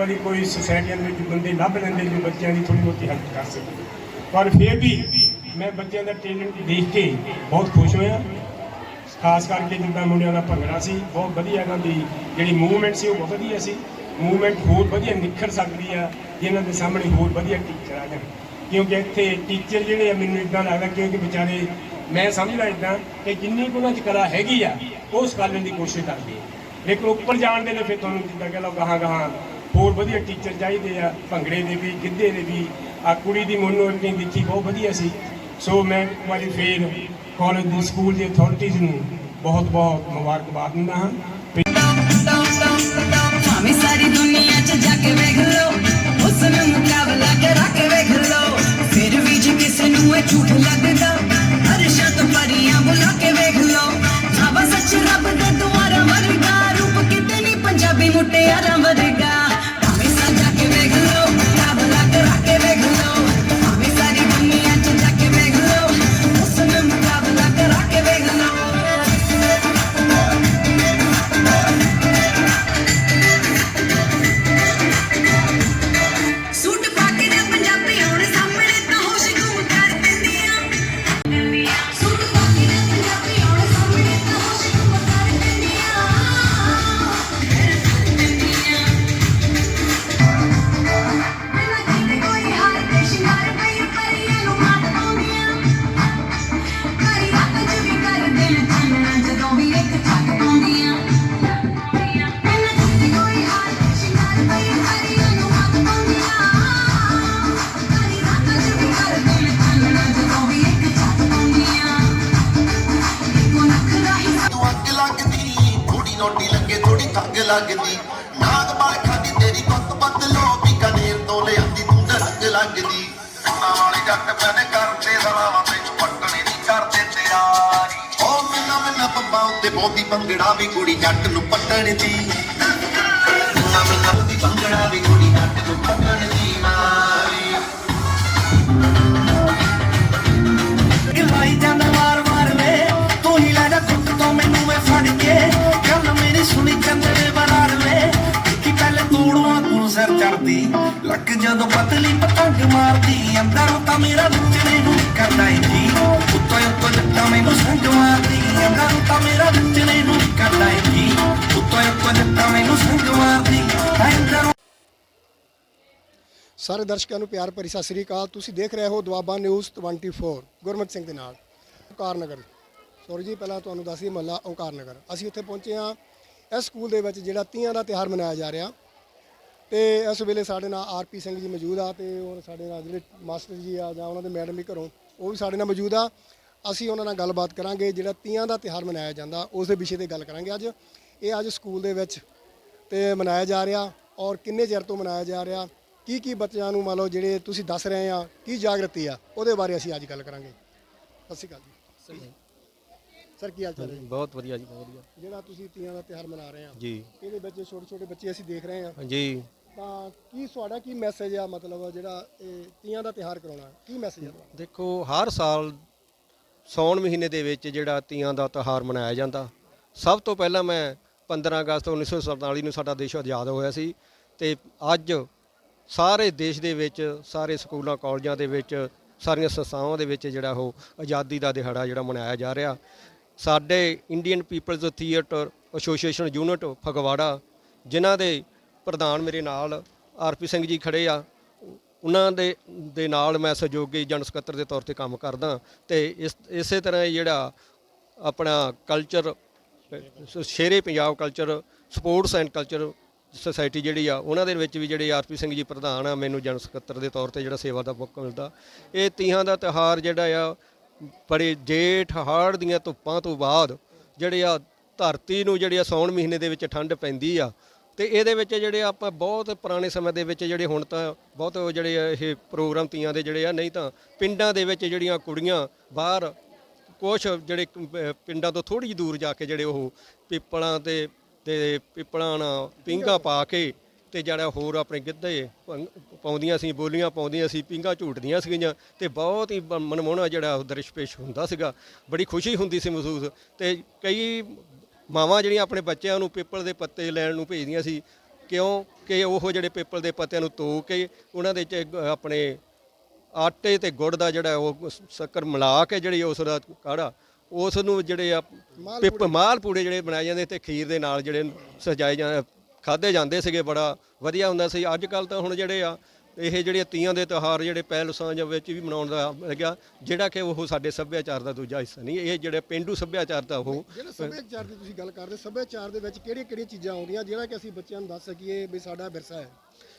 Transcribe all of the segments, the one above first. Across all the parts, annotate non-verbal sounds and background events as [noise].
ਵਾਲੀ ਕੋਈ ਸੁਸਾਇਟੀਆਂ ਦੇ ਵਿੱਚ ਬੰਦੇ ਲੱਭ ਲੈਂਦੇ ਜੋ ਬੱਚਿਆਂ ਦੀ ਥੋੜੀ ਬਹੁਤੀ ਹੈਲਪ ਕਰ ਸਕਣ ਪਰ ਫਿਰ ਵੀ ਮੈਂ ਬੱਚਿਆਂ ਦਾ ਟੈਲੈਂਟ ਦੇਖ ਕੇ ਬਹੁਤ ਖੁਸ਼ ਹੋਇਆ। ਖਾਸ ਕਰਕੇ ਜਿੱਦਾਂ ਮੁੰਡਿਆਂ ਦਾ ਭੰਗੜਾ ਸੀ, ਬਹੁਤ ਵਧੀਆ ਇਹਨਾਂ ਦੀ ਜਿਹੜੀ ਮੂਵਮੈਂਟ ਸੀ ਉਹ ਬਹੁਤ ਵਧੀਆ ਸੀ। ਮੂਵਮੈਂਟ ਹੋਰ ਵਧੀਆ ਨਿਖਰ ਸਕਦੀ ਆ ਜੇ ਇਹਨਾਂ ਦੇ ਸਾਹਮਣੇ ਹੋਰ ਵਧੀਆ ਟੀਚਰ ਆ ਜਾਣ। ਕਿਉਂਕਿ ਇੱਥੇ ਟੀਚਰ ਜਿਹੜੇ ਆ, ਮੈਨੂੰ ਇਦਾਂ ਲੱਗਦਾ ਕਿਉਂਕਿ ਵਿਚਾਰੇ, ਮੈਂ ਸਮਝਦਾ ਇਦਾਂ ਕਿ ਜਿੰਨੀ ਕੁ ਉਹਨਾਂ 'ਚ ਕਲਾ ਹੈਗੀ ਆ, ਉਹ ਸਿਖਾਉਣ ਦੀ ਕੋਸ਼ਿਸ਼ ਕਰਦੇ ਆ। ਲੇਕਿਨ ਉੱਪਰ ਜਾਣ ਦੇ ਲਈ ਫਿਰ ਤੁਹਾਨੂੰ ਜਿੱਦਾਂ ਕਹ ਲਓ ਗਾਹਾਂ ਗਾਹਾਂ ਹੋਰ ਵਧੀਆ ਟੀਚਰ ਚਾਹੀਦੇ ਆ, ਭੰਗੜੇ ਦੇ ਵੀ, ਗਿੱਧੇ ਦੇ ਵੀ। ਆ ਕੁੜੀ ਦੀ ਮੋਨੋ ਐਕਟਿੰਗ ਬਹੁਤ ਵਧੀਆ ਸੀ। ਸੋ ਮੈਂ ਵਾਰੀ ਫੇਰ ਕਾਲਜ ਦੀ ਸਕੂਲ ਦੀ ਅਥਾਰਟੀਜ਼ ਨੂੰ ਬਹੁਤ ਬਹੁਤ ਮੁਬਾਰਕਬਾਦ ਦਿੰਦਾ ਹਾਂ। ਭਾਵੇਂ ਸਾਰੀ ਦੁਨੀਆ ਚ ਜਾ ਕੇ ਵੇਖ ਲੋ ਉਸ ਨੂੰ ਮੁਕਾਬਲਾ ਕਰਾ ਕੇ ਵੇਖ ਲੋ ਫਿਰ ਵੀ ਜੇ ਕਿਸੇ ਨੂੰ ਇਹ ਝੂਠ ਲੱਗਦਾ ਅਰਸ਼ਾਂ ਤੋਂ ਪਰੀਆਂ ਬੁਲਾ ਕੇ ਵੇਖ ਲੋ ਰੱਬ ਸੱਚ ਰੱਬ ਦੇ ਦੁਆਰਾ ਵਰਗਾ ਰੂਪ ਕਿਤੇ ਨਹੀਂ ਪੰਜਾਬੀ ਮੁਟਿਆਰਾਂ ਲੱਗਦੀ। ਨਾਗ ਬਾਲ ਖਾਦੀ ਤੇਰੀ ਕੁੱਤ ਬਦਲੋ ਵੀ ਕਨੇਰ ਤੋਂ ਲਿਆਂਦੀ ਤੂੰ ਦਰਗ ਲੱਗਦੀ। ਕੰਨਾਂ ਵਾਲੇ ਜੱਟ ਪੈਨੇ ਕਰਦੇ ਸਲਾਵਾਂ ਵਿੱਚ ਪੱਟਣੇ ਦੀ ਕਰਦੇ ਤਿਆਰੀ। ਓ ਮਿੰਨਾ ਮਿੰਨਾ ਪੱਬਾਂ ਉੱਤੇ ਬੋਦੀ ਭੰਗੜਾ ਵੀ ਕੁੜੀ ਜੱਟ ਨੂੰ ਪੱਟਣ ਦੀ ਮਿੰਨਾ ਮਿੰਨਾ ਬੋਦੀ ਭੰਗੜਾ ਵੀ ਲੱਕ ਜਦੋਂ ਪਤਲੀ ਪਤੰਗ ਮਾਰਦੀ, ਅੰਦਰ ਤਾਂ ਮੇਰਾ ਵਿਚੜੇ ਨੂੰ ਕਰਦਾ ਈ ਜੀ। ਉੱਤੋਂ ਉੱਤੋਂ ਜੱਟਾਂ ਮੈਨੂੰ ਸੰਗ ਮਾਰਦੀ, ਅੰਦਰ ਤਾਂ ਮੇਰਾ ਵਿਚੜੇ ਨੂੰ ਕਰਦਾ ਈ ਜੀ। ਉੱਤੋਂ ਉੱਤੋਂ ਜੱਟਾਂ ਮੈਨੂੰ ਸੰਗ ਮਾਰਦੀ ਅੰਦਰ ਸਾਰੇ ਦਰਸ਼ਕਾਂ ਨੂੰ ਪਿਆਰ ਭਰੀ ਸਤਿ ਸ੍ਰੀ ਅਕਾਲ। ਤੁਸੀਂ ਦੇਖ ਰਹੇ ਹੋ ਦੁਆਬਾ ਨਿਊਜ਼ 24 ਗੁਰਮਤ ਸਿੰਘ ਦੇ ਨਾਲ, ਓਕਾਰ ਨਗਰ। ਸੌਰੀ ਜੀ, ਪਹਿਲਾਂ ਤੁਹਾਨੂੰ ਦੱਸਦੀ ਮਹੱਲਾ ਓਕਾਰ ਨਗਰ। ਅਸੀਂ ਉੱਥੇ ਪਹੁੰਚੇ ਹਾਂ। ਇਸ ਸਕੂਲ ਦੇ ਵਿੱਚ ਜਿਹੜਾ ਤੀਆਂ ਦਾ ਤਿਹਾਰ ਮਨਾਇਆ ਜਾ ਰਿਹਾ। ਤੇ ਇਸ ਵੇਲੇ ਸਾਡੇ ਨਾਲ ਆਰਪੀ ਸਿੰਘ ਜੀ ਮੌਜੂਦ ਆ ਤੇ ਹੋਰ ਸਾਡੇ ਨਾਲ ਜਿਹੜੇ ਮਾਸਟਰ ਜੀ ਆ ਜਾਂ ਉਹਨਾਂ ਦੇ ਮੈਡਮ ਵੀ ਘਰੋਂ ਉਹ ਵੀ ਸਾਡੇ ਨਾਲ ਮੌਜੂਦ ਆ। ਅਸੀਂ ਉਹਨਾਂ ਨਾਲ ਗੱਲਬਾਤ ਕਰਾਂਗੇ ਜਿਹੜਾ ਤੀਆਂ ਦਾ ਤਿਹਾਰ ਮਨਾਇਆ ਜਾਂਦਾ ਉਸ ਦੇ ਵਿਸ਼ੇ ਤੇ ਗੱਲ ਕਰਾਂਗੇ ਅੱਜ। ਇਹ ਅੱਜ ਸਕੂਲ ਦੇ ਵਿੱਚ ਤੇ ਮਨਾਇਆ ਜਾ ਰਿਹਾ ਔਰ ਕਿੰਨੇ ਚਿਰ ਤੋਂ ਮਨਾਇਆ ਜਾ ਰਿਹਾ ਕੀ ਕੀ ਬੱਚਿਆਂ ਨੂੰ ਮੰਨ ਲਓ ਜਿਹੜੇ ਤੁਸੀਂ ਦੱਸ ਰਹੇ ਆ ਕੀ ਜਾਗਰਤੀ ਆ ਉਹਦੇ ਬਾਰੇ ਅਸੀਂ ਅੱਜ ਗੱਲ ਕਰਾਂਗੇ। ਸਤਿ ਸ਼੍ਰੀ ਅਕਾਲ ਜੀ। ਸਰ ਕੀ ਹਾਲ ਚਾਲ ਹੈ ਜੀ? ਬਹੁਤ ਵਧੀਆ ਜੀ ਬਹੁਤ ਵਧੀਆ। ਜਿਹੜਾ ਤੁਸੀਂ ਤੀਆਂ ਦਾ ਤਿਹਾਰ ਮਨਾ ਰਹੇ ਆ ਜੀ। ਇਹਦੇ ਵਿੱਚ ਛੋਟੇ ਛੋਟੇ ਬੱਚੇ ਅਸੀਂ ਦੇਖ ਰਹੇ ਆ। ਜੀ। ਤਾਂ ਕੀ ਤੁਹਾਡਾ ਕੀ ਮੈਸੇਜ ਆ, ਮਤਲਬ ਜਿਹੜਾ ਇਹ ਤੀਆਂ ਦਾ ਤਿਹਾਰ ਕਰਾਉਣਾ? ਕੀ ਮੈਸੇਜ ਆ ਤੁਹਾਡਾ? ਦੇਖੋ, ਹਰ ਸਾਲ ਸੌਣ ਮਹੀਨੇ ਦੇ ਵਿੱਚ ਜਿਹੜਾ ਤੀਆਂ ਦਾ ਤਿਉਹਾਰ ਮਨਾਇਆ ਜਾਂਦਾ। ਸਭ ਤੋਂ ਪਹਿਲਾਂ ਮੈਂ 15 ਅਗਸਤ 1947 ਨੂੰ ਸਾਡਾ ਦੇਸ਼ ਆਜ਼ਾਦ ਹੋਇਆ ਸੀ ਤੇ ਅੱਜ ਸਾਰੇ ਦੇਸ਼ ਦੇ ਵਿੱਚ, ਸਾਰੇ ਸਕੂਲਾਂ, ਕਾਲਜਾਂ ਦੇ ਵਿੱਚ, ਸਾਰੀਆਂ ਸੰਸਥਾਵਾਂ ਦੇ ਵਿੱਚ ਜਿਹੜਾ ਉਹ ਆਜ਼ਾਦੀ ਦਾ ਦਿਹਾੜਾ ਜਿਹੜਾ ਮਨਾਇਆ ਜਾ ਰਿਹਾ। ਸਾਡੇ Indian people's theatre association unit Phagwara, ਜਿਨ੍ਹਾਂ ਦੇ ਪ੍ਰਧਾਨ ਮੇਰੇ ਨਾਲ ਆਰਪੀ ਸਿੰਘ ਜੀ ਖੜੇ ਆ। ਉਹਨਾਂ ਦੇ ਦੇ ਨਾਲ ਮੈਂ ਸਹਿਯੋਗੀ ਜਨ ਸਕੱਤਰ ਦੇ ਤੌਰ ਤੇ ਕੰਮ ਕਰਦਾ ਤੇ ਇਸ, ਇਸੇ ਤਰ੍ਹਾਂ ਹੀ ਜਿਹੜਾ ਆਪਣਾ culture Shere Punjab culture sports and culture society ਜਿਹੜੀ ਆ, ਉਹਨਾਂ ਦੇ ਵਿੱਚ ਵੀ ਜਿਹੜੇ ਆਰਪੀ ਸਿੰਘ ਜੀ ਪ੍ਰਧਾਨ ਆ, ਮੈਨੂੰ ਜਨ ਸਕੱਤਰ ਦੇ ਤੌਰ ਤੇ ਜਿਹੜਾ ਸੇਵਾ ਦਾ ਮੌਕਾ ਮਿਲਦਾ। ਇਹ ਤੀਹਾਂ ਦਾ ਤਿਉਹਾਰ ਜਿਹੜਾ ਆ, ਬੜੇ ਜੇਠ ਹਾੜ ਦੀਆਂ ਧੁੱਪਾਂ ਤੋਂ ਬਾਅਦ ਜਿਹੜੇ ਆ, ਧਰਤੀ ਨੂੰ ਜਿਹੜੀ ਆ ਸੌਣ ਮਹੀਨੇ ਦੇ ਵਿੱਚ ਠੰਡ ਪੈਂਦੀ ਆ ਤੇ ਇਹਦੇ ਵਿੱਚ ਜਿਹੜੇ ਆਪਾਂ ਬਹੁਤ ਪੁਰਾਣੇ ਸਮੇਂ ਦੇ ਵਿੱਚ ਜਿਹੜੇ ਹੁਣ ਤਾਂ ਬਹੁਤ ਜਿਹੜੇ ਇਹ ਪ੍ਰੋਗਰਾਮ ਤੀਆਂ ਦੇ ਜਿਹੜੇ ਆ, ਨਹੀਂ ਤਾਂ ਪਿੰਡਾਂ ਦੇ ਵਿੱਚ ਜਿਹੜੀਆਂ ਕੁੜੀਆਂ ਬਾਹਰ ਕੁਛ ਜਿਹੜੇ ਪਿੰਡਾਂ ਤੋਂ ਥੋੜੀ ਦੂਰ ਜਾ ਕੇ ਜਿਹੜੇ ਉਹ ਪਿੱਪਲਾਂ ਤੇ ਤੇ ਪਿੱਪਲਾਂ ਨਾਲ ਪਿੰਗਾ ਪਾ ਕੇ ਤੇ ਜਿਹੜਾ ਹੋਰ ਆਪਣੇ ਗਿੱਧੇ ਪਾਉਂਦੀਆਂ ਸੀ, ਬੋਲੀਆਂ ਪਾਉਂਦੀਆਂ ਸੀ ਪਿੰਗਾ ਝੂਟਦੀਆਂ ਸੀਗੀਆਂ ਤੇ ਬਹੁਤ ਹੀ ਬ- ਮਨਮੋਹਣਾ ਜਿਹੜਾ ਉਹ ਦ੍ਰਿਸ਼ ਪੇਸ਼ ਹੁੰਦਾ ਸੀਗਾ। ਬੜੀ ਖੁਸ਼ੀ ਹੁੰਦੀ ਸੀ ਮਹਿਸੂਸ ਤੇ ਕਈ ਮਾਵਾਂ ਜਿਹੜੀਆਂ ਆਪਣੇ ਬੱਚਿਆਂ ਨੂੰ ਪਿੱਪਲ ਦੇ ਪੱਤੇ ਲੈਣ ਨੂੰ ਭੇਜਦੀਆਂ ਸੀ ਕਿਉਂ ਕਿ ਉਹ ਜਿਹੜੇ ਪੀਪਲ ਦੇ ਪੱਤਿਆਂ ਨੂੰ ਧੋ ਕੇ ਉਹਨਾਂ ਦੇ ਚ ਆਪਣੇ ਆਟੇ ਤੇ ਗੁੜ ਦਾ ਜਿਹੜਾ ਉਹ ਸ਼ੱਕਰ ਮਿਲਾ ਕੇ ਜਿਹੜੀ ਉਸ ਦਾ ਕਾੜਾ ਉਸ ਨੂੰ ਜਿਹੜੇ ਆ ਪਿੱਪ ਮਾਲ ਪੂੜੇ ਜਿਹੜੇ ਬਣਾਏ ਜਾਂਦੇ ਤੇ ਖੀਰ ਦੇ ਨਾਲ ਜਿਹੜੇ ਸਜਾਏ ਜਾਂ ਖਾਦੇ ਜਾਂਦੇ ਸੀਗੇ ਬੜਾ ਵਧੀਆ ਹੁੰਦਾ ਸੀ। ਅੱਜ ਕੱਲ ਤਾਂ ਹੁਣ ਜਿਹੜੇ ਆ ਇਹ ਜਿਹੜੇ ਤੀਆਂ ਦੇ ਤਿਉਹਾਰ ਜਿਹੜੇ ਪਹਿਲਸਾਂ ਜਾਂ ਵਿੱਚ ਵੀ ਮਨਾਉਣ ਦਾ ਲੱਗਿਆ ਜਿਹੜਾ ਕਿ ਉਹ ਸਾਡੇ ਸੱਭਿਆਚਾਰ ਦਾ ਦੂਜਾ ਹਿੱਸਾ ਨਹੀਂ ਇਹ ਜਿਹੜੇ ਪਿੰਡੂ ਸੱਭਿਆਚਾਰ ਦਾ ਉਹ ਜਿਹੜਾ ਸੱਭਿਆਚਾਰ ਦੀ ਤੁਸੀਂ ਗੱਲ ਕਰਦੇ ਸੱਭਿਆਚਾਰ ਦੇ ਵਿੱਚ ਕਿਹੜੀਆਂ ਕਿਹੜੀਆਂ ਚੀਜ਼ਾਂ ਆਉਂਦੀਆਂ ਜਿਹੜਾ ਕਿ ਅਸੀਂ ਬੱਚਿਆਂ ਨੂੰ ਦੱਸ ਸਕੀਏ ਵੀ ਸਾਡਾ ਵਿਰਸਾ ਹੈ?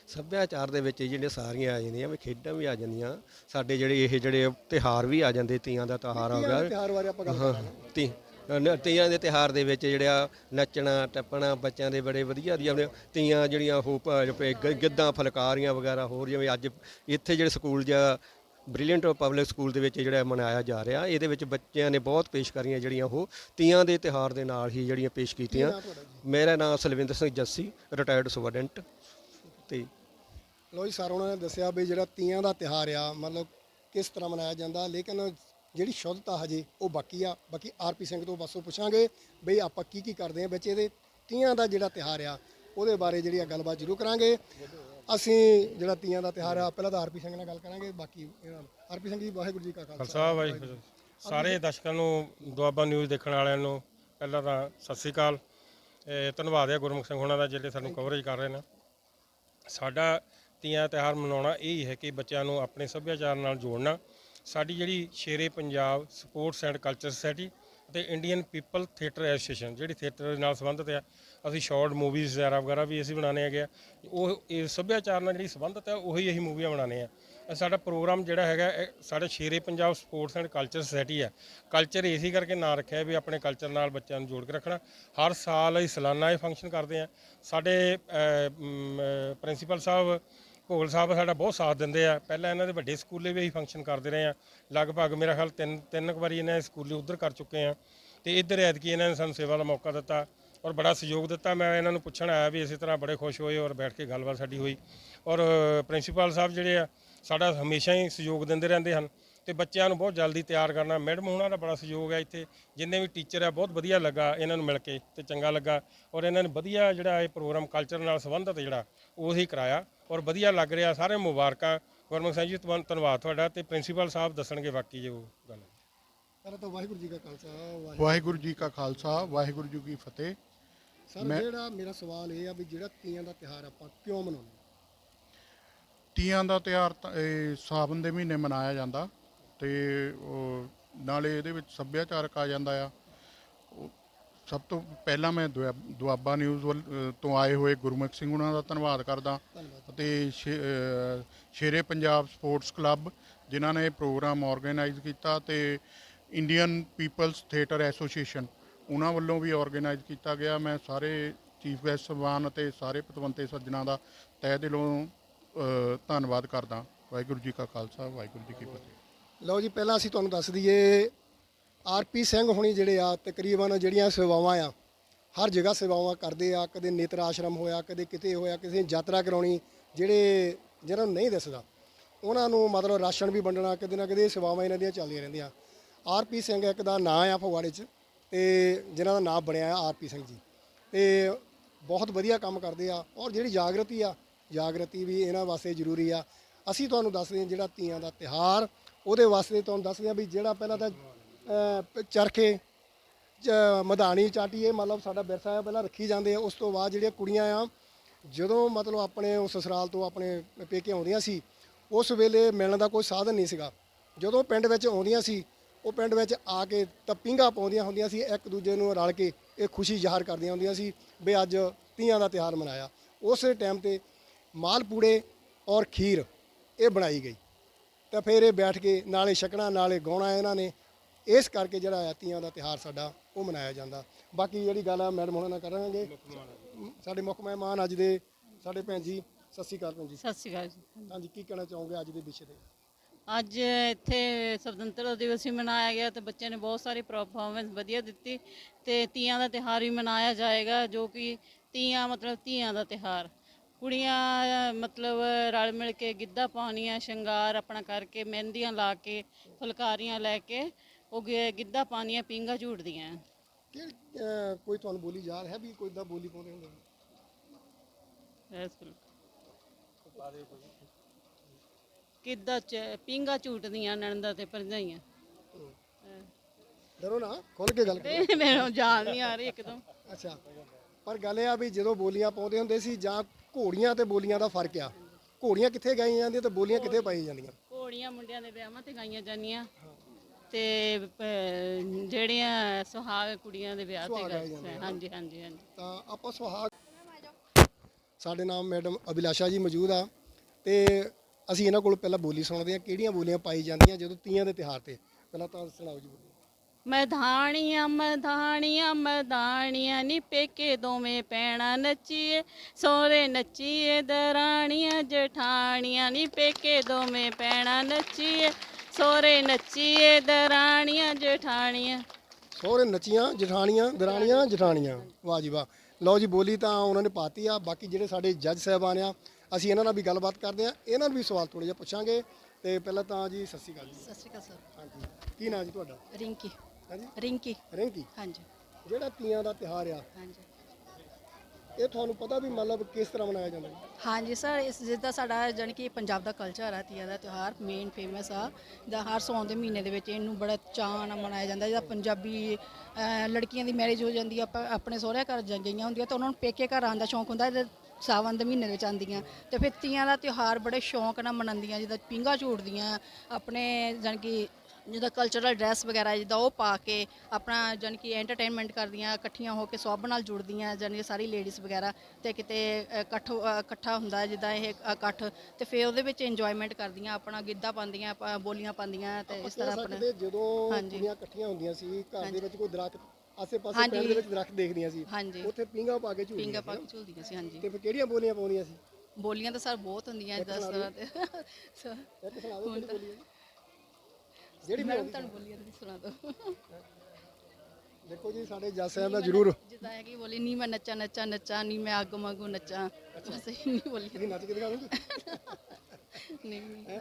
ਸੱਭਿਆਚਾਰ ਦੇ ਵਿੱਚ ਜਿਹੜੇ ਸਾਰੀਆਂ ਆ ਜਾਂਦੀਆਂ ਵੀ ਖੇਡਾਂ ਵੀ ਆ ਜਾਂਦੀਆਂ ਸਾਡੇ ਜਿਹੜੇ ਇਹ ਜਿਹੜੇ ਤਿਉਹਾਰ ਵੀ ਆ ਜਾਂਦੇ ਤੀਆਂ ਦਾ ਤੀਆਂ ਦੇ ਗਿਆ ਤਿਉਹਾਰ ਬਾਰੇ ਆਪਾਂ ਗੱਲ ਕਰਾਂਗੇ। ਤੀ ਨ- ਤੀਆਂ ਦੇ ਤਿਉਹਾਰ ਦੇ ਵਿੱਚ ਜਿਹੜਾ ਨੱਚਣਾ ਟੱਪਣਾ ਬੱਚਿਆਂ ਦੇ ਬੜੇ ਵਧੀਆ ਦੀਆਂ ਨੇ। ਤੀਆਂ ਜਿਹੜੀਆਂ ਉਹ ਪ- ਪ- ਗ- ਗਿੱਧਾਂ ਫਲਕਾਰੀਆਂ ਵਗੈਰਾ ਹੋਰ ਜਿਵੇਂ ਅੱਜ ਇੱਥੇ ਜਿਹੜੇ ਸਕੂਲ ਜਾਂ ਬ੍ਰਿਲੀਅੰਟ ਪਬਲਿਕ ਸਕੂਲ ਦੇ ਵਿੱਚ ਜਿਹੜਾ ਮਨਾਇਆ ਜਾ ਰਿਹਾ ਇਹਦੇ ਵਿੱਚ ਬੱਚਿਆਂ ਨੇ ਬਹੁਤ ਪੇਸ਼ਕਾਰੀਆਂ ਜਿਹੜੀਆਂ ਉਹ ਤੀਆਂ ਦੇ ਤਿਉਹਾਰ ਦੇ ਨਾਲ ਹੀ ਜਿਹੜੀਆਂ ਪੇਸ਼ ਕੀਤੀਆਂ ਮੇਰਾ ਨਾਮ ਸਲਵਿੰਦਰ ਸਿੰਘ ਜੱਸੀ ਰਿਟਾਇਰਡ ਸੁਪਰਡੈਂਟ ਤੇ ਲੋ ਜੀ ਸਰ ਉਹਨਾਂ ਨੇ ਦੱਸਿਆ ਵੀ ਜਿਹੜਾ ਤੀਆਂ ਦਾ ਤਿਹਾਰ ਆ ਮਤਲਬ ਕਿਸ ਤਰ੍ਹਾਂ ਮਨਾਇਆ ਜਾਂਦਾ ਲੇਕਿਨ ਜਿਹੜੀ ਸ਼ੁੱਧਤਾ ਹਜੇ ਉਹ ਬਾਕੀ ਆ। ਬਾਕੀ ਆਰਪੀ ਸਿੰਘ ਤੋਂ ਬਸੋਂ ਪੁੱਛਾਂਗੇ ਬਈ ਆਪਾਂ ਕੀ ਕੀ ਕਰਦੇ ਆ। ਵਿੱਚ ਇਹਦੇ ਤੀਆਂ ਦਾ ਜਿਹੜਾ ਤਿਹਾਰ ਆ ਉਹਦੇ ਬਾਰੇ ਜਿਹੜੀ ਆ ਗੱਲਬਾਤ ਜ਼ਰੂਰ ਕਰਾਂਗੇ। ਅਸੀਂ ਜਿਹੜਾ ਤੀਆਂ ਦਾ ਤਿਹਾਰ ਆ ਪਹਿਲਾਂ ਤਾਂ ਆਰਪੀ ਸਿੰਘ ਨਾਲ ਗੱਲ ਕਰਾਂਗੇ ਬਾਕੀ ਆਰਪੀ ਸਿੰਘ ਜੀ ਵਾਹਿਗੁਰੂ ਜੀ ਕਾ ਖਾਲਸਾ। ਵਾਹਿਗੁਰੂ ਸਾਰੇ ਦਰਸ਼ਕਾਂ ਨੂੰ ਦੁਆਬਾ ਨਿਊਜ਼ ਦੇਖਣ ਵਾਲਿਆਂ ਨੂੰ ਪਹਿਲਾਂ ਤਾਂ ਸਤਿ ਸ੍ਰੀ ਅਕਾਲ। ਧੰਨਵਾਦ ਹੈ ਗੁਰਮੁਖ ਸਿੰਘ ਹੋਣਾ ਦਾ ਜਿਹੜੇ ਸਾਨੂੰ ਕਵਰੇਜ ਕਰ ਰਹੇ ਨੇ। ਸਾਡਾ ਤੀਆਂ ਤਿਉਹਾਰ ਮਨਾਉਣਾ ਇਹ ਹੀ ਹੈ ਕਿ ਬੱਚਿਆਂ ਨੂੰ ਆਪਣੇ ਸੱਭਿਆਚਾਰ ਨਾਲ ਜੋੜਨਾ ਸਾਡੀ ਜਿਹੜੀ Shere Punjab sports and culture society ਅਤੇ ਇੰਡੀਅਨ ਪੀਪਲ ਥੀਏਟਰ ਐਸੋਸੀਏਸ਼ਨ, ਜਿਹੜੀ ਥੀਏਟਰ ਨਾਲ ਸੰਬੰਧਿਤ ਆ, ਅਸੀਂ ਸ਼ਾਰਟ ਮੂਵੀਜ਼ ਵਗੈਰਾ ਵਗੈਰਾ ਵੀ ਅਸੀਂ ਬਣਾਉਂਦੇ ਹੈਗੇ ਆ। ਉਹ ਇਹ ਸੱਭਿਆਚਾਰ ਨਾਲ ਜਿਹੜੀ ਸੰਬੰਧਿਤ ਹੈ ਉਹੀ ਅਸੀਂ ਮੂਵੀਆਂ ਬਣਾਉਂਦੇ ਆ। ਸਾਡਾ ਪ੍ਰੋਗਰਾਮ ਜਿਹੜਾ ਹੈਗਾ ਸਾਡਾ Shere Punjab sports and culture society ਹੈ ਕਲਚਰ ਇਸੇ ਕਰਕੇ ਨਾਂ ਰੱਖਿਆ ਵੀ ਆਪਣੇ ਕਲਚਰ ਨਾਲ ਬੱਚਿਆਂ ਨੂੰ ਜੋੜ ਕੇ ਰੱਖਣਾ। ਹਰ ਸਾਲ ਅਸੀਂ ਸਾਲਾਨਾ ਇਹ ਫੰਕਸ਼ਨ ਕਰਦੇ ਆ। ਸਾਡੇ ਪ੍ਰਿੰਸੀਪਲ ਸਾਹਿਬ ਭੋਲ ਸਾਹਿਬ ਸਾਡਾ ਬਹੁਤ ਸਾਥ ਦਿੰਦੇ ਆ। ਪਹਿਲਾਂ ਇਹਨਾਂ ਦੇ ਵੱਡੇ ਸਕੂਲੇ ਵੀ ਅਸੀਂ ਫੰਕਸ਼ਨ ਕਰਦੇ ਰਹੇ ਆ। ਲਗਭਗ ਮੇਰਾ ਖਿਆਲ ਤਿੰਨ ਤਿੰਨ ਕੁ ਵਾਰੀ ਇਹਨਾਂ ਦੇ ਸਕੂਲੇ ਉਧਰ ਕਰ ਚੁੱਕੇ ਆ। ਤੇ ਇੱਧਰ ਐਤਕੀ ਇਹਨਾਂ ਨੇ ਸਾਨੂੰ ਸੇਵਾ ਦਾ ਮੌਕਾ ਦਿੱਤਾ ਔਰ ਬੜਾ ਸਹਿਯੋਗ ਦਿੱਤਾ। ਮੈਂ ਇਹਨਾਂ ਨੂੰ ਪੁੱਛਣ ਆਇਆ ਵੀ ਇਸੇ ਤਰ੍ਹਾਂ ਬੜੇ ਖੁਸ਼ ਹੋਏ ਔਰ ਬੈਠ ਕੇ ਗੱਲਬਾਤ ਸਾਡੀ ਹੋਈ। ਔਰ ਪ੍ਰਿੰਸੀਪਲ ਸਾਹਿਬ ਜਿਹੜੇ ਆ, ਸਾਡਾ ਹਮੇਸ਼ਾ ਹੀ ਸਹਿਯੋਗ ਦਿੰਦੇ ਰਹਿੰਦੇ ਹਨ ਤੇ ਬੱਚਿਆਂ ਨੂੰ ਬਹੁਤ ਜਲਦੀ ਤਿਆਰ ਕਰਨਾ। ਮੈਡਮ ਉਹਨਾਂ ਦਾ ਬੜਾ ਸਹਿਯੋਗ ਹੈ ਇੱਥੇ। ਜਿੰਨੇ ਵੀ ਟੀਚਰ ਆ, ਬਹੁਤ ਵਧੀਆ ਲੱਗਾ ਇਹਨਾਂ ਨੂੰ ਮਿਲ ਕੇ ਤੇ ਚੰਗਾ ਲੱਗਾ। ਔਰ ਇਹਨਾਂ ਨੇ ਵਧੀਆ ਜਿਹੜਾ ਇਹ ਪ੍ਰੋਗਰਾਮ ਕਲਚਰ ਨਾਲ ਸੰਬੰਧਿਤ ਜਿਹੜਾ, ਉਹ ਉਹੀ ਕਰਾਇਆ। ਔਰ ਵਧੀਆ ਲੱਗ ਰਿਹਾ ਸਾਰੇ ਮੁਬਾਰਕਾਂ। ਗੁਰਮੁਖ ਸਿੰਘ ਜੀ ਤੁਹਾਨੂੰ ਧੰਨਵਾਦ ਤੁਹਾਡਾ ਤੇ ਪ੍ਰਿੰਸੀਪਲ ਸਾਹਿਬ ਦੱਸਣਗੇ ਬਾਕੀ ਜੋ ਗੱਲ ਪਹਿਲਾਂ ਤਾਂ ਵਾਹਿਗੁਰੂ ਜੀ ਕਾ ਖਾਲਸਾ ਵਾਹਿਗੁਰੂ ਵਾਹਿਗੁਰੂ ਜੀ ਕਾ ਖਾਲਸਾ ਵਾਹਿਗੁਰੂ ਜੀ ਕੀ ਫਤਿਹ। ਸਰ ਮੈਂ- ਜਿਹੜਾ ਮੇਰਾ ਸਵਾਲ ਇਹ ਆ ਵੀ ਜਿਹੜਾ ਤੀਆਂ ਦਾ ਤਿਹਾਰ ਆਪਾਂ ਕਿਉਂ ਮਨਾਉਂਦੇ ਤੀਆਂ ਦਾ ਤਿਉਹਾਰ ਤਾਂ ਇਹ ਸਾਵਨ ਦੇ ਮਹੀਨੇ ਮਨਾਇਆ ਜਾਂਦਾ ਤੇ ਉਹ ਨਾਲੇ ਇਹਦੇ ਵਿੱਚ ਸੱਭਿਆਚਾਰਕ ਆ ਜਾਂਦਾ ਆ। ਸਭ ਤੋਂ ਪਹਿਲਾਂ ਮੈਂ ਦੁਆ- ਦੁਆਬਾ ਨਿਊਜ਼ ਵੱਲ ਅ, ਤੋਂ ਆਏ ਹੋਏ ਗੁਰਮੁਖ ਸਿੰਘ ਉਹਨਾਂ ਦਾ ਧੰਨਵਾਦ ਕਰਦਾ। ਅਤੇ ਸ਼ੇ- ਅ, ਸ਼ੇਰੇ ਪੰਜਾਬ ਸਪੋਰਟਸ ਕਲੱਬ ਜਿਨ੍ਹਾਂ ਨੇ ਇਹ ਪ੍ਰੋਗਰਾਮ ਆਰਗੇਨਾਈਜ਼ ਕੀਤਾ ਤੇ ਇੰਡੀਅਨ ਪੀਪਲਸ ਥੀਏਟਰ ਐਸੋਸੀਏਸ਼ਨ ਉਹਨਾਂ ਵੱਲੋਂ ਵੀ ਆਰਗੇਨਾਈਜ਼ ਕੀਤਾ ਗਿਆ। ਮੈਂ ਸਾਰੇ ਚੀਫ ਗੈਸਟ ਸਾਹਿਬਾਨ ਅਤੇ ਸਾਰੇ ਪਤਵੰਤੇ ਸੱਜਣਾ ਦਾ ਤਹਿ ਦਿਲੋਂ ਅ, ਧੰਨਵਾਦ ਕਰਦਾ। ਵਾਹਿਗੁਰੂ ਜੀ ਕਾ ਖਾਲਸਾ ਵਾਹਿਗੁਰੂ ਜੀ ਕੀ ਫਤਿਹ। ਲਓ ਜੀ ਪਹਿਲਾਂ ਅਸੀਂ ਤੁਹਾਨੂੰ ਦੱਸ ਦਈਏ ਆਰਪੀ ਸਿੰਘ ਹੁਣੀ ਜਿਹੜੇ ਆ, ਤਕਰੀਬਨ ਜਿਹੜੀਆਂ ਸੇਵਾਵਾਂ ਆ, ਹਰ ਜਗ੍ਹਾ ਸੇਵਾਵਾਂ ਕਰਦੇ ਆ, ਕਦੇ ਨੇਤਰ ਆਸ਼ਰਮ ਹੋਇਆ, ਕਦੇ ਕਿਤੇ ਹੋਇਆ, ਕਿਸੇ ਯਾਤਰਾ ਕਰਾਉਣੀ, ਜਿਹੜੇ ਜਿਹਨਾਂ ਨੂੰ ਨਹੀਂ ਦਿਸਦਾ, ਉਹਨਾਂ ਨੂੰ ਮਤਲਬ ਰਾਸ਼ਨ ਵੀ ਵੰਡਣਾ, ਕਿਤੇ ਨਾ ਕਿਤੇ ਸੇਵਾਵਾਂ ਇਹਨਾਂ ਦੀਆਂ ਚੱਲਦੀਆਂ ਰਹਿੰਦੀਆਂ। ਆਰਪੀ ਸਿੰਘ ਇੱਕ ਦਾ ਨਾਂ ਆ ਫਗਵਾੜੇ 'ਚ ਤੇ ਜਿਨ੍ਹਾਂ ਦਾ ਨਾਮ ਬਣਿਆ ਆ ਆਰਪੀ ਸਿੰਘ ਜੀ। ਤੇ ਬਹੁਤ ਵਧੀਆ ਕੰਮ ਕਰਦੇ ਆ ਔਰ ਜਿਹੜੀ ਜਾਗਰਤੀ ਆ, ਜਾਗਰਤੀ ਵੀ ਇਹਨਾਂ ਵਾਸਤੇ ਜ਼ਰੂਰੀ ਆ। ਅਸੀਂ ਤੁਹਾਨੂੰ ਦੱਸਦੇ ਹਾਂ ਜਿਹੜਾ ਤੀਆਂ ਦਾ ਤਿਹਾਰ ਉਹਦੇ ਵਾਸਤੇ ਤੁਹਾਨੂੰ ਦੱਸਦੇ ਹਾਂ ਵੀ ਜਿਹੜਾ ਪਹਿਲਾਂ ਤਾਂ ਅਹ, ਚਰਖੇ ਚ- ਮਧਾਣੀ ਚਾਟੀ ਇਹ ਮਤਲਬ ਸਾਡਾ ਵਿਰਸਾ ਹੈ ਪਹਿਲਾਂ ਰੱਖੀ ਜਾਂਦੇ ਆ। ਉਸ ਤੋਂ ਬਾਅਦ ਜਿਹੜੀਆਂ ਕੁੜੀਆਂ ਆ ਜਦੋਂ ਮਤਲਬ ਆਪਣੇ ਉਸ ਸਸਰਾਲ ਤੋਂ ਆਪਣੇ ਪੇਕੇ ਆਉਂਦੀਆਂ ਸੀ ਉਸ ਵੇਲੇ ਮਿਲਣ ਦਾ ਕੋਈ ਸਾਧਨ ਨਹੀਂ ਸੀਗਾ। ਜਦੋਂ ਪਿੰਡ ਵਿੱਚ ਆਉਂਦੀਆਂ ਸੀ ਉਹ ਪਿੰਡ ਵਿੱਚ ਆ ਕੇ ਤਾਂ ਪਿੰਗਾ ਪਾਉਂਦੀਆਂ ਹੁੰਦੀਆਂ ਸੀ ਇੱਕ ਦੂਜੇ ਨੂੰ ਰਲ ਕੇ ਇਹ ਖੁਸ਼ੀ ਜ਼ਾਹਰ ਕਰਦੀਆਂ ਹੁੰਦੀਆਂ ਸੀ ਵੀ ਅੱਜ ਤੀਆਂ ਦਾ ਤਿਹਾਰ ਮਨਾਇਆ। ਉਸੇ ਟਾਈਮ ਤੇ ਮਾਲਪੂੜੇ ਔਰ ਖੀਰ ਇਹ ਬਣਾਈ ਗਈ। ਤਾਂ ਫਿਰ ਇਹ ਬੈਠ ਕੇ ਨਾਲੇ ਛਕਣਾ ਨਾਲੇ ਗਾਉਣਾ ਇਹਨਾਂ ਨੇ। ਇਸ ਕਰਕੇ ਜਿਹੜਾ ਆ ਤੀਆਂ ਦਾ ਤਿਹਾਰ ਸਾਡਾ ਉਹ ਮਨਾਇਆ ਜਾਂਦਾ। ਬਾਕੀ ਜਿਹੜੀ ਗੱਲ ਆ ਮੈਡਮ ਹੁਣਾਂ ਨਾਲ ਕਰਾਂਗੇ। ਸਾਡੇ ਮੁੱਖ ਮਹਿਮਾਨ ਅੱਜ ਦੇ ਸਾਡੇ ਭੈਣ ਜੀ ਸਤਿ ਸ਼੍ਰੀ ਅਕਾਲ ਭੈਣ ਜੀ। ਸਤਿ ਸ਼੍ਰੀ ਅਕਾਲ ਜੀ। ਹਾਂਜੀ ਕੀ ਕਹਿਣਾ ਚਾਹੋਗੇ ਅੱਜ ਦੇ ਵਿਸ਼ੇ ਤੇ ਅੱਜ ਇੱਥੇ ਸੁਤੰਤਰਤਾ ਦਿਵਸ ਵੀ ਮਨਾਇਆ ਗਿਆ ਤੇ ਬੱਚਿਆਂ ਨੇ ਬਹੁਤ ਸਾਰੀ ਪਰਫਾਰਮੈਂਸ ਵਧੀਆ ਦਿੱਤੀ ਤੇ ਤੀਆਂ ਦਾ ਤਿਹਾਰ ਵੀ ਮਨਾਇਆ ਜਾਏਗਾ ਜੋ ਕਿ ਤੀਆਂ ਮਤਲਬ ਧੀਆਂ ਦਾ ਤਿਹਾਰ ਕੁੜੀਆਂ ਮਤਲਬ ਰਲ ਮਿਲ ਕੇ ਗਿੱਧਾ ਪਾਉਣੀਆਂ ਸ਼ਿੰਗਾਰ ਆਪਣਾ ਕਰਕੇ ਮਹਿੰਦੀਆਂ ਲਾ ਕੇ ਫੁਲਕਾਰੀਆਂ ਲੈ ਕੇ ਉਹ ਗਿ- ਗਿੱਧਾ ਪਾਉਣੀਆਂ ਪੀਂਘਾਂ ਝੂਟਦੀਆਂ। ਕਿ ਅਹ, ਕੋਈ ਤੁਹਾਨੂੰ ਬੋਲੀ ਯਾਦ ਹੈ ਵੀ ਕੋਈ ਦਾ ਬੋਲੀ ਪਾਉਂਦੇ ਹੁੰਦੇ ਇਸ ਬਿਲਕੁਲ ਕਿੱਦਾਂ ਚ ਪਿੰਗਾ ਝੂਟਦੀਆਂ ਨਣਦਾ ਤੇ ਭਰਜਾਈਆਂ। ਡਰੋ ਨਾ ਖੁੱਲ ਕੇ ਗੱਲ ਕਰੋ। ਤੇ ਮੈਨੂੰ ਜਾਣ ਨਹੀਂ ਆ ਰਹੀ ਇੱਕਦਮ। ਅੱਛਾ ਪਰ ਗੱਲ ਇਹ ਆ ਵੀ ਜਦੋਂ ਬੋਲੀਆਂ ਪਾਉਂਦੇ ਹੁੰਦੇ ਸੀ ਜਾਂ ਘੋੜੀਆਂ ਤੇ ਬੋਲੀਆਂ ਦਾ ਫ਼ਰਕ ਆ। ਘੋੜੀਆਂ ਕਿੱਥੇ ਗਾਈਆਂ ਜਾਂਦੀਆਂ ਤੇ ਬੋਲੀਆਂ ਕਿੱਥੇ ਪਾਈ ਜਾਂਦੀਆਂ? ਘੋੜੀਆਂ ਮੁੰਡਿਆਂ ਦੇ ਵਿਆਹਾਂ ਤੇ ਗਾਈਆਂ ਜਾਂਦੀਆਂ। ਤੇ ਪ- ਜਿਹੜੀਆਂ ਸੁਹਾਗ ਕੁੜੀਆਂ ਦੇ ਵਿਆਹ ਤੇ ਸੁਹਾਗ ਗਾਏ ਜਾਂਦੇ। ਹਾਂਜੀ ਹਾਂਜੀ ਹਾਂਜੀ। ਤਾਂ ਆਪਾਂ ਸੁਹਾਗ ਸਾਡੇ ਨਾਲ ਮੈਡਮ ਅਭਿਲਾਸ਼ਾ ਜੀ ਮੌਜੂਦ ਆ। ਤੇ ਅਸੀਂ ਇਹਨਾਂ ਕੋਲ ਪਹਿਲਾਂ ਬੋਲੀ ਸੁਣਦੇ ਆ ਕਿਹੜੀਆਂ ਬੋਲੀਆਂ ਪਾਈ ਜਾਂਦੀਆਂ ਜਦੋਂ ਤੀਆਂ ਦੇ ਤਿਹਾਰ ਤੇ? ਪਹਿਲਾਂ ਤਾਂ ਸੁਣਾਓ ਜੀ ਬੋਲੀ। ਮਧਾਣੀਆਂ ਮਧਾਣੀਆਂ ਮਧਾਣੀਆਂ ਨੀ ਪੇਕੇ ਦੋਵੇਂ ਪੈਣਾ ਨੱਚੀਏ। ਸੋਹਰੇ ਨੱਚੀਏ ਦਰਾਣੀਆਂ ਜਠਾਣੀਆਂ ਨੀ ਪੇਕੇ ਦੋਵੇਂ ਪੈਣਾ ਨੱਚੀਏ। ਸੋਹਰੇ ਨੱਚੀਏ ਦਰਾਣੀਆਂ ਜਠਾਣੀਆਂ। ਸਹੁਰੇ ਨੱਚੀਆਂ ਜਠਾਣੀਆਂ ਦਰਾਣੀਆਂ ਜਠਾਣੀਆਂ। ਵਾਹ ਜੀ ਵਾਹ। ਲਓ ਜੀ ਬੋਲੀ ਤਾਂ ਉਹਨਾਂ ਨੇ ਪਾਤੀ ਆ। ਬਾਕੀ ਜਿਹੜੇ ਸਾਡੇ ਜੱਜ ਸਾਹਿਬਾਨ ਆ ਅਸੀਂ ਇਹਨਾਂ ਨਾਲ ਵੀ ਗੱਲਬਾਤ ਕਰਦੇ ਆ। ਇਹਨਾਂ ਨੂੰ ਵੀ ਸਵਾਲ ਥੋੜੇ ਜਿਹਾ ਪੁੱਛਾਂਗੇ। ਤੇ ਪਹਿਲਾਂ ਤਾਂ ਜੀ ਸਤਿ ਸ਼੍ਰੀ ਅਕਾਲ ਜੀ। ਸਤਿ ਸ਼੍ਰੀ ਅਕਾਲ ਸਰ। ਹਾਂਜੀ। ਕੀ ਨਾਂ ਜੀ ਤੁਹਾਡਾ? ਰਿੰਕੀ। ਹਾਂਜੀ। ਰਿੰਕੀ। ਰਿੰਕੀ? ਹਾਂਜੀ। ਜਿਹੜਾ ਤੀਆਂ ਦਾ ਤਿਹਾਰ ਆ ਹਾਂਜੀ। ਇਹ ਤੁਹਾਨੂੰ ਪਤਾ ਵੀ ਮਤਲਬ ਕਿਸ ਤਰ੍ਹਾਂ ਮਨਾਇਆ ਜਾਂਦਾ ਹੈ? ਹਾਂਜੀ ਸਰ ਇਸ ਜਿੱਦਾਂ ਸਾਡਾ ਜਾਣੀ ਕਿ ਪੰਜਾਬ ਦਾ ਕਲਚਰ ਆ ਤੀਆਂ ਦਾ ਤਿਉਹਾਰ ਮੇਨ ਫੇਮਸ ਆ। ਦਾ ਹਰ ਸੌਣ ਦੇ ਮਹੀਨੇ ਦੇ ਵਿੱਚ ਇਹਨੂੰ ਬੜਾ ਚਾਅ ਨਾਲ ਮਨਾਇਆ ਜਾਂਦਾ ਜਿਹਦਾ ਪੰਜਾਬੀ ਅਹ, ਲੜਕੀਆਂ ਦੀ ਮੈਰਿਜ ਹੋ ਜਾਂਦੀ ਆ ਆਪਾਂ ਆਪਣੇ ਸਹੁਰਿਆਂ ਘਰ ਜਾਂ ਗਈਆਂ ਹੁੰਦੀਆਂ ਤਾਂ ਉਹਨਾਂ ਨੂੰ ਪੇਕੇ ਘਰ ਆਉਣ ਦਾ ਸ਼ੌਂਕ ਹੁੰਦਾ ਇਹਦੇ ਸਾਵਨ ਦੇ ਮਹੀਨੇ ਵਿੱਚ ਆਉਂਦੀਆਂ। ਤੇ ਫਿਰ ਤੀਆਂ ਦਾ ਤਿਉਹਾਰ ਬੜੇ ਸ਼ੌਂਕ ਨਾਲ ਮਨਾਉਂਦੀਆਂ ਜਿੱਦਾਂ ਪਿੰਗਾ ਝੂਟਦੀਆਂ ਆਪਣੇ ਜਾਣੀ ਕਿ ਜਿੱਦਾਂ ਕਲਚਰਲ ਡਰੈਸ ਵਗੈਰਾ ਜਿੱਦਾਂ ਉਹ ਪਾ ਕੇ ਆਪਣਾ ਜਾਣੀ ਕਿ ਐਂਟਰਟੇਨਮੈਂਟ ਕਰਦੀਆਂ ਇਕੱਠੀਆਂ ਹੋ ਕੇ ਸਭ ਨਾਲ ਜੁੜਦੀਆਂ ਜਾਣੀ ਕਿ ਸਾਰੀ ਲੇਡੀਜ਼ ਵਗੈਰਾ ਤੇ ਕਿਤੇ ਇਕੱਠ ਇਕੱਠਾ ਹੁੰਦਾ ਜਿੱਦਾਂ ਇਹ ਇਕੱਠ ਤੇ ਫਿਰ ਉਹਦੇ ਵਿੱਚ ਇੰਜੋਇਮੈਂਟ ਕਰਦੀਆਂ ਆਪਣਾ ਗਿੱਧਾ ਪਾਉਂਦੀਆਂ ਆਪਾਂ ਬੋਲੀਆਂ ਪਾਉਂਦੀਆਂ ਤੇ ਇਸ ਤਰ੍ਹਾਂ ਆਪਣਾ ਜਦੋਂ। ਕੁੜੀਆਂ ਇਕੱਠੀਆਂ ਹੁੰਦੀਆਂ ਸੀ ਘਰ ਦੇ ਵਿੱਚ ਕੋਈ ਦਰਖਤ ਆਸੇ-ਪਾਸੇ। ਪਿੰਡ ਦੇ ਵਿੱਚ ਦਰਖਤ ਦੇਖਦੀਆਂ ਸੀ ਹਾਂਜੀ। ਉੱਥੇ ਪਿੰਗਾ ਪਾ ਕੇ ਝੂਲਦੀਆਂ ਪਿੰਗਾ ਪਾ। ਕੇ ਝੂਲਦੀਆਂ ਸੀ ਹਾਂਜੀ। ਤੇ ਫਿਰ ਕਿਹੜੀਆਂ ਬੋਲੀਆਂ ਪਾਉਂਦੀਆਂ ਸੀ? ਬੋਲੀਆਂ ਤਾਂ ਸਰ ਬਹੁਤ ਹੁੰਦੀਆਂ ਇੱਕ ਦਸ ਸੁਣਾ ਤਰ੍ਹਾਂ ਦੇ। ਜਿਹੜੀ ਮੈਡਮ ਬੋਲੀ ਤੁਹਾਨੂੰ ਬੋਲੀਆਂ ਦੀ ਸੁਣਾ ਦਿਓ। ਦੇਖੋ ਜੀ ਸਾਡੇ ਜੱਜ ਸਾਹਿਬ ਦਾ ਜ਼ਰੂਰ। ਜਿੱਦਾਂ ਹੈ ਕਿ ਬੋਲੀ ਨਹੀਂ ਮੈਂ ਨੱਚਾ ਨੱਚਾ ਨੱਚਾ ਨਹੀਂ ਮੈਂ ਅੱਗ ਮੰਗੂ ਨੱਚਾ। ਬਸ ਇੰਨੀ ਬੋਲੀ ਤੁਸੀਂ ਨੱਚ ਕੇ ਦਿਖਾਓਗੇ ਨਹੀਂ ਨਹੀਂ।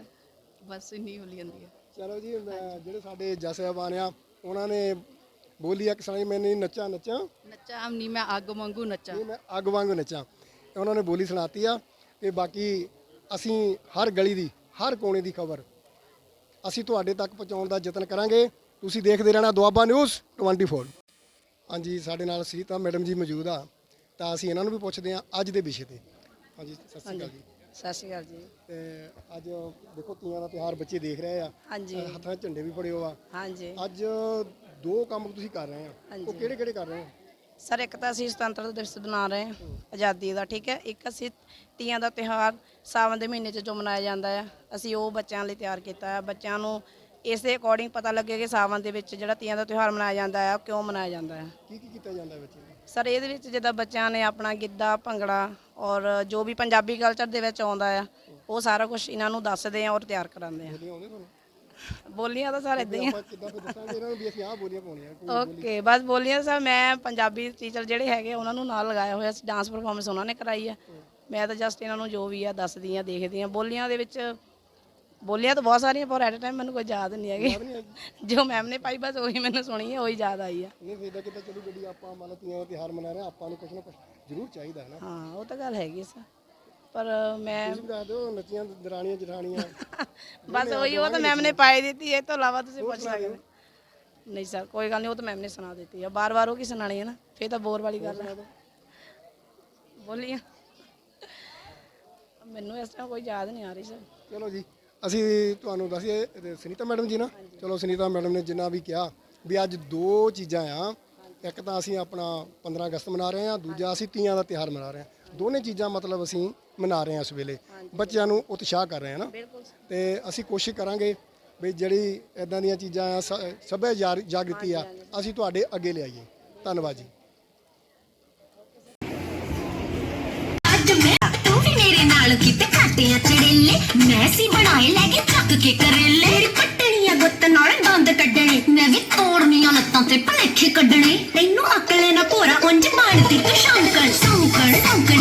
ਬਸ ਇੰਨੀ ਬੋਲੀ ਜਾਂਦੀ ਹੈ ਚਲੋ ਜੀ ਮੈਂ- ਜਿਹੜੇ ਸਾਡੇ ਜੱਜ ਸਾਹਿਬਾਨ ਆ ਉਹਨਾਂ ਨੇ ਬੋਲੀ ਇੱਕ ਸੁਣਾਈ ਮੈਂ ਨਹੀਂ ਨੱਚਾਂ ਨੱਚਾਂ। ਨੱਚਾ ਨਹੀਂ ਮੈਂ ਅੱਗ ਮੰਗੂ ਨੱਚਾ। ਨਹੀਂ ਮੈਂ ਅੱਗ ਵਾਂਗ ਨੱਚਾਂ। ਉਹਨਾਂ ਨੇ ਬੋਲੀ ਸੁਣਾਤੀ ਆ ਤੇ ਬਾਕੀ ਅਸੀਂ ਹਰ ਗਲੀ ਦੀ ਹਰ ਕੋਨੇ ਦੀ ਖਬਰ ਅਸੀਂ ਤੁਹਾਡੇ ਤੱਕ ਪਹੁੰਚਾਉਣ ਦਾ ਯਤਨ ਕਰਾਂਗੇ। ਤੁਸੀਂ ਦੇਖਦੇ ਰਹਿਣਾ ਦੁਆਬਾ ਨਿਊਜ਼ 24 ਹਾਂਜੀ ਸਾਡੇ ਨਾਲ ਸੀਤਾ ਮੈਡਮ ਜੀ ਮੌਜੂਦ ਆ। ਤਾਂ ਅਸੀਂ ਇਹਨਾਂ ਨੂੰ ਵੀ ਪੁੱਛਦੇ ਹਾਂ ਅੱਜ ਦੇ ਵਿਸ਼ੇ ਤੇ। ਹਾਂਜੀ ਸਤਿ ਸ਼੍ਰੀ ਅਕਾਲ ਜੀ। ਸਤਿ ਸ਼੍ਰੀ ਅਕਾਲ ਜੀ। ਤੇ ਅੱਜ ਦੇਖੋ ਤੀਆਂ ਦਾ ਤਿਉਹਾਰ ਬੱਚੇ ਦੇਖ ਰਹੇ ਆ। ਹਾਂਜੀ। ਹੱਥਾਂ 'ਚ ਝੰਡੇ ਵੀ ਫੜੇ ਹੋ ਆ। ਹਾਂਜੀ। ਅੱਜ ਦੋ ਕੰਮ ਤੁਸੀਂ ਕਰ ਰਹੇ ਆ। ਉਹ। ਕਿਹੜੇ ਕਿਹੜੇ ਕਰ ਰਹੇ ਆ ਸਰ ਇੱਕ ਤਾਂ ਅਸੀਂ ਸੁਤੰਤਰਤਾ ਦਿਵਸ ਮਨਾ ਰਹੇ ਹਾਂ ਆਜ਼ਾਦੀ ਦਾ ਠੀਕ ਹੈ? ਇੱਕ ਅਸੀਂ ਤੀਆਂ ਦਾ ਤਿਉਹਾਰ ਸਾਵਣ ਦੇ ਮਹੀਨੇ 'ਚ ਜੋ ਮਨਾਇਆ ਜਾਂਦਾ ਹੈ ਅਸੀਂ ਉਹ ਬੱਚਿਆਂ ਲਈ ਤਿਆਰ ਕੀਤਾ ਹੈ ਬੱਚਿਆਂ ਨੂੰ ਇਸ ਦੇ ਅਕੋਰਡਿੰਗ ਪਤਾ ਲੱਗੇ ਕਿ ਸਾਵਣ ਦੇ ਵਿੱਚ ਜਿਹੜਾ ਤੀਆਂ ਦਾ ਤਿਉਹਾਰ ਮਨਾਇਆ ਜਾਂਦਾ ਹੈ ਉਹ ਕਿਉਂ ਮਨਾਇਆ ਜਾਂਦਾ ਹੈ ਕੀ ਕੀ ਕੀਤਾ ਜਾਂਦਾ ਹੈ ਬੱਚੇ ਨੂੰ ਸਰ ਇਹਦੇ ਵਿੱਚ ਜਿੱਦਾਂ ਬੱਚਿਆਂ ਨੇ ਆਪਣਾ ਗਿੱਧਾ ਭੰਗੜਾ ਔਰ ਜੋ ਵੀ ਪੰਜਾਬੀ ਕਲਚਰ ਦੇ ਵਿੱਚ ਆਉਂਦਾ ਆ ਉਹ ਸਾਰਾ ਕੁਝ ਇਹਨਾਂ ਨੂੰ ਦੱਸਦੇ ਆ ਔਰ ਤਿਆਰ ਕਰਾਉਂਦੇ ਆ। ਬੋਲੀਆਂ ਤਾਂ ਸਰ ਇਦਾਂ ਹੀ ਆ। ਆਪਾਂ ਕਿੱਦਾਂ ਫਿਰ ਦੱਸਾਂਗੇ ਇਹਨਾਂ ਨੂੰ ਵੀ ਅਸੀਂ ਆਹ ਬੋਲੀਆਂ ਪਾਉਣੀਆਂ ਕੋਈ ਓਕੇ ਬਸ ਬੋਲੀਆਂ ਸਰ ਮੈਂ ਪੰਜਾਬੀ ਟੀਚਰ ਜਿਹੜੇ ਹੈਗੇ ਉਹਨਾਂ ਨੂੰ ਨਾਲ ਲਗਾਇਆ ਹੋਇਆ ਸੀ ਡਾਂਸ ਪਰਫਾਰਮੈਂਸ ਉਹਨਾਂ ਨੇ ਕਰਾਈ ਆ। ਮੈਂ ਤਾਂ ਜਸਟ ਇਹਨਾਂ ਨੂੰ ਜੋ ਵੀ ਆ ਦੱਸਦੀ ਆ ਦੇਖਦੀ ਆ। ਬੋਲੀਆਂ ਦੇ ਵਿੱਚ ਬੋਲੀਆਂ ਤਾਂ ਬਹੁਤ ਸਾਰੀਆਂ ਪਰ ਐਟ ਟਾਈਮ ਮੈਨੂੰ ਕੋਈ ਯਾਦ ਨਹੀਂ ਹੈਗੀ। ਜੋ ਮੈਮ ਨੇ ਪਾਈ ਬਸ ਉਹੀ ਮੈਨੂੰ ਸੁਣੀ ਹੈ ਉਹੀ ਯਾਦ ਆਈ ਆ। ਨਹੀਂ ਫੇਦਾ ਕਿੱਦਾਂ ਚਲੋ ਗੱਡੀ ਆਪਾਂ ਮੰਨ ਲਓ ਤੀਆਂ ਦਾ ਤਿਉਹਾਰ ਮਨਾ ਰਹੇ ਹਾਂ ਆਪਾਂ ਨੂੰ ਕੁਛ ਨਾ ਕੁਛ ਜ਼ਰੂਰ ਚਾਹੀਦਾ ਹੈ ਨਾ। ਹਾਂ ਉਹ ਤਾਂ ਗੱਲ ਹੈਗੀ ਸਰ। ਪਰ ਮੈਂ ਤੁਸੀਂ ਦੱਸ ਦਿਓ ਨੱਚੀਆਂ ਦਰਾਣੀਆਂ ਜਠਾਣੀਆਂ। [laughs] ਬਸ ਉਹੀ ਉਹ ਤਾਂ ਮੈਮ ਨੇ ਪਾਈ ਦਿੱਤੀ ਇਹ ਤੋਂ ਇਲਾਵਾ ਤੁਸੀਂ ਪੁੱਛ ਸਕਦੇ ਹੋ। ਨਹੀਂ ਸਰ ਕੋਈ ਗੱਲ ਨਹੀਂ ਉਹ ਤਾਂ ਮੈਮ ਨੇ ਸੁਣਾ ਦਿੱਤੀ ਆ। ਬਾਰ-ਬਾਰ ਉਹ ਕੀ ਸੁਣਾਣੀ ਹੈ ਨਾ ਫੇਰ ਤਾਂ ਬੋਰ ਵਾਲੀ ਗੱਲ ਹੈ ਬੋਲੀਆਂ ਮੈਨੂੰ ਇਸ ਤਰ੍ਹਾਂ ਕੋਈ ਯਾਦ ਨਹੀਂ ਆ ਰਹੀ ਸਰ ਚਲੋ ਜੀ ਅਸੀਂ ਤੁਹਾਨੂੰ ਦੱਸੀਏ ਸੁਨੀਤਾ ਮੈਡਮ ਜੀ ਨਾ। ਚਲੋ ਸੁਨੀਤਾ ਮੈਡਮ ਨੇ ਜਿੰਨਾ ਵੀ ਕਿਹਾ ਵੀ ਅੱਜ ਦੋ ਚੀਜ਼ਾਂ ਆ। ਇੱਕ ਤਾਂ ਅਸੀਂ ਆਪਣਾ 15 ਅਗਸਤ ਮਨਾ ਰਹੇ ਹਾਂ ਦੂਜਾ ਅਸੀਂ ਤੀਆਂ ਦਾ ਤਿਉਹਾਰ ਮਨਾ ਰਹੇ ਹਾਂ। ਦੋਨੇ ਚੀਜ਼ਾਂ ਮਤਲਬ ਅਸੀਂ ਮਨਾ ਰਹੇ ਹਾਂ ਇਸ ਵੇਲੇ। ਬੱਚਿਆਂ ਨੂੰ ਉਤਸ਼ਾਹ ਕਰ ਰਹੇ ਹਾਂ ਨਾ। ਬਿਲਕੁਲ ਤੇ ਅਸੀਂ ਕੋਸ਼ਿਸ਼ ਕਰਾਂਗੇ ਵੀ ਜਿਹੜੀ ਇਦਾਂ ਦੀਆਂ ਚੀਜ਼ਾਂ ਆ ਸ- ਸੱਭਿਆਚਾਰ ਜਾਗ੍ਰਿਤੀ ਆ ਅਸੀਂ ਤੁਹਾਡੇ ਅੱਗੇ ਲਿਆਈਏ। ਧੰਨਵਾਦ ਜੀ। ਅੱਜ ਮੈਂ ਤੂੰ ਵੀ ਮੇਰੇ ਨਾਲ ਕਿਤੇ ਕਾਟਿਆਂ ਚੜੇਲੇ ਮੈਂ ਸੀ ਬਣਾਏ ਲੈ ਕੇ ਚੱਕ ਕੇ ਕਰੇਲੇ। ਮੇਰੀ ਪੱਟਣੀਆਂ ਗੁੱਤ ਨਾਲ ਦੰਦ ਕੱਢਣੇ। ਮੈਂ ਵੀ ਤੋੜਨੀਆਂ ਲੱਤਾਂ ਤੇ ਭਲੇਖੇ ਕੱਢਣੇ। ਤੈਨੂੰ ਅਕਲ ਨਾ ਭੋਰਾ ਉਂਝ ਬਣਦੀ ਤੂੰ ਸ਼ੌਂਕਣ ਸ਼ੌਂਕਣ ਸ਼ੌਂਕਣ